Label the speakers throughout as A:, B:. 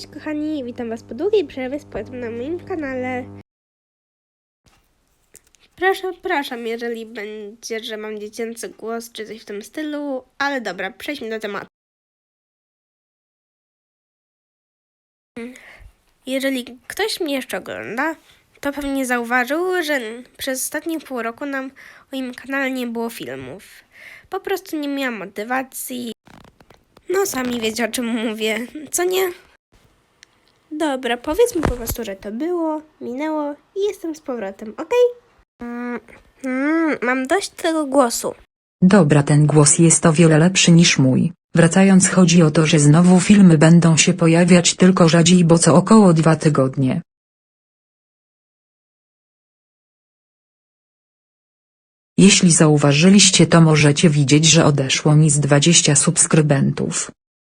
A: kochani, witam was po długiej przerwie z powrotem na moim kanale. Proszę, przepraszam, jeżeli będzie, że mam dziecięcy głos czy coś w tym stylu, ale dobra, przejdźmy do tematu. Jeżeli ktoś mnie jeszcze ogląda, to pewnie zauważył, że przez ostatnie pół roku na moim kanale nie było filmów. Po prostu nie miałam motywacji. No, sami wiecie o czym mówię, co nie? Dobra, powiedzmy po prostu, że to było, minęło i jestem z powrotem, ok? Mm, mm, mam dość tego głosu.
B: Dobra, ten głos jest o wiele lepszy niż mój. Wracając, chodzi o to, że znowu filmy będą się pojawiać tylko rzadziej, bo co około dwa tygodnie. Jeśli zauważyliście, to możecie widzieć, że odeszło mi z 20 subskrybentów.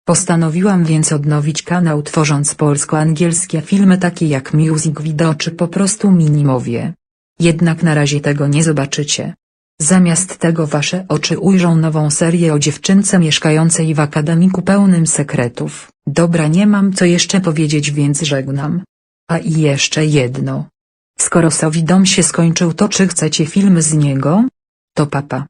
B: Postanowiłam więc odnowić kanał tworząc polsko-angielskie filmy takie jak music video czy po prostu minimowie. Jednak na razie tego nie zobaczycie. Zamiast tego wasze oczy ujrzą nową serię o dziewczynce mieszkającej w akademiku pełnym sekretów. Dobra nie mam co jeszcze powiedzieć więc żegnam. A i jeszcze jedno. Skoro Sowi dom się skończył to czy chcecie filmy z niego? To papa.